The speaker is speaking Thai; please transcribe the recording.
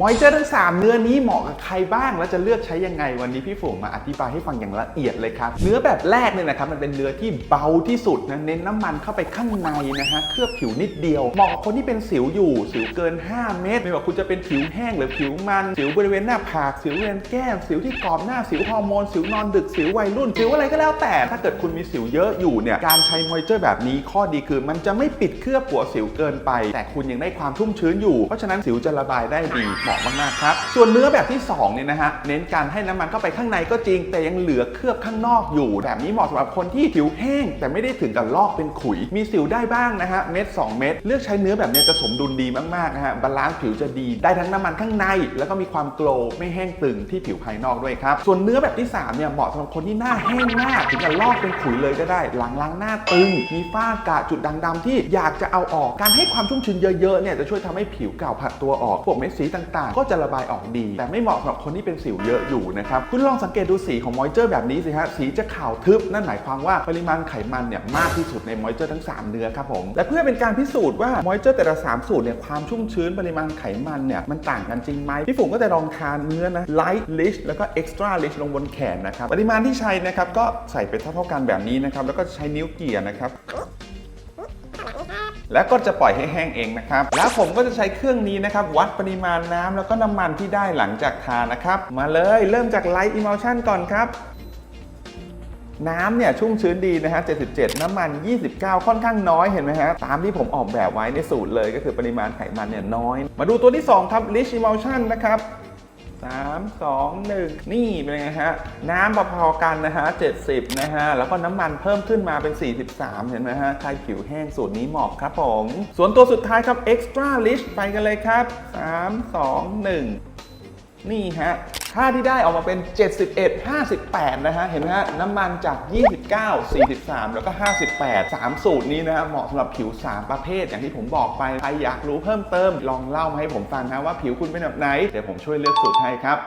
มอยเจอร์ทั้ง 3 เนื้อนี้เหมาะกับใครบ้าง แล้วจะเลือกใช้ยังไงวันนี้พี่ฝูงมาอธิบายให้ฟังอย่างละเอียดเลยครับ เนื้อแบบแรกเนี่ยนะครับมันเป็นเนื้อที่เบาที่สุดนะเน้นน้ำมันเข้าไปข้างในนะฮะเคลือบผิวนิดเดียวเหมาะกับคนที่เป็นสิวอยู่สิวเกิน 5 เมตร ไม่ว่าคุณจะเป็นผิวแห้งหรือผิวมันสิวบริเวณหน้าผากสิวบริเวณแก้มสิวที่กรอบหน้าสิวฮอร์โมนสิวนอนดึกสิววัยรุ่นสิวอะไรก็แล้วแต่ ถ้าเกิดคุณมีสิวเยอะอยู่เนี่ยการใช้มอยเจอร์แบบนี้ข้อดีคือ มันจะไม่ปิดเคลือบหัวสิวเกินไป แต่คุณยังได้ความชุ่มชื้นอยู่ เพราะฉะนั้นสิวจะระบายได้ดีเหมาะมากๆครับส่วนเนื้อแบบที่2เนี่ยนะฮะเน้นการให้น้ำมันเข้าไปข้างในก็จริง แต่ยังเหลือเคลือบข้างนอกอยู่ แบบนี้เหมาะสำหรับคนที่ผิวแห้ง แต่ไม่ได้ถึงกับลอกเป็นขุย มีสิวได้บ้างนะฮะเม็ด2เม็ดเลือกใช้เนื้อแบบนี้จะสมดุลดีมากๆนะฮะบาลานซ์ผิวจะดีได้ทั้งน้ำมันข้างใน แล้วก็มีความโกลว์ไม่แห้งตึงที่ผิวภายนอกด้วยครับส่วนเนื้อแบบที่สามเนี่ยเหมาะสำหรับคนที่หน้าแห้งมากถึงกับลอกเป็นขุยเลยก็ได้หลังล้างหน้าตึง มีฝ้ากระจุดด่างดำที่อยากจะเอาออก การให้ความชุ่มชื้นเยอะๆเนี่ยจะช่วยทำให้ผิวเก่าผัดตัวออกพวกเม็ดสีต่างๆ ก็จะระบายออกดี แต่ไม่เหมาะสำหรับคนที่เป็นสิวเยอะอยู่นะครับคุณลองสังเกตดูสีของมอยเจอร์แบบนี้สิฮะสีจะขาวทึบนั่นหมายความว่าปริมาณไขมันเนี่ยมากที่สุดในมอยเจอร์ทั้ง 3 เนื้อครับผมและเพื่อเป็นการพิสูจน์ว่ามอยเจอร์แต่ละ3สูตรเนี่ยความชุ่มชื้นปริมาณไขมันเนี่ยมันต่างกันจริงไหมพี่ฝุ่งก็จะลองทานเนื้อนะ light rich แล้วก็ extra rich ลงบนแขนนะครับปริมาณที่ใช้นะครับก็ใส่ไปเท่าๆกันแบบนี้นะครับแล้วก็ใช้นิ้วเกี่ยนะครับ แล้วก็จะปล่อยให้แห้งเองนะครับ แล้วผมก็จะใช้เครื่องนี้นะครับ วัดปริมาณน้ำแล้วก็น้ำมันที่ได้หลังจากทานนะครับ มาเลยเริ่มจาก Light Emulsion ก่อนครับน้ำเนี่ยชุ่มชื้นดีนะฮะ 77 น้ำมัน 29 ค่อนข้างน้อยเห็นไหมฮะ ตามที่ผมออกแบบไว้ในสูตรเลยก็คือปริมาณไขมันเนี่ยน้อย มาดูตัวที่ 2 ครับ Rich Emulsion นะครับ 3 2 1 นี่เป็นไงฮะ น้ำพอๆกันนะฮะ 70 นะฮะ แล้วก็น้ำมันเพิ่มขึ้นมาเป็น 43 เห็นไหมฮะใครผิวแห้งสูตรนี้เหมาะครับผม ส่วนตัวสุดท้ายครับ Extra Rich ไปกันเลยครับ 3 2 1 นี่ฮะ ค่าที่ได้ออกมาเป็น 71 58 นะฮะ เห็นไหมฮะ น้ำมันจาก 29 43 แล้วก็ 58 3 สูตรนี้นะฮะ เหมาะสำหรับผิว 3 ประเภท อย่างที่ผมบอกไป ใครอยากรู้เพิ่มเติม ลองเล่ามาให้ผมฟังนะว่าผิวคุณเป็นแบบไหน เดี๋ยวผมช่วยเลือกสูตรให้ครับ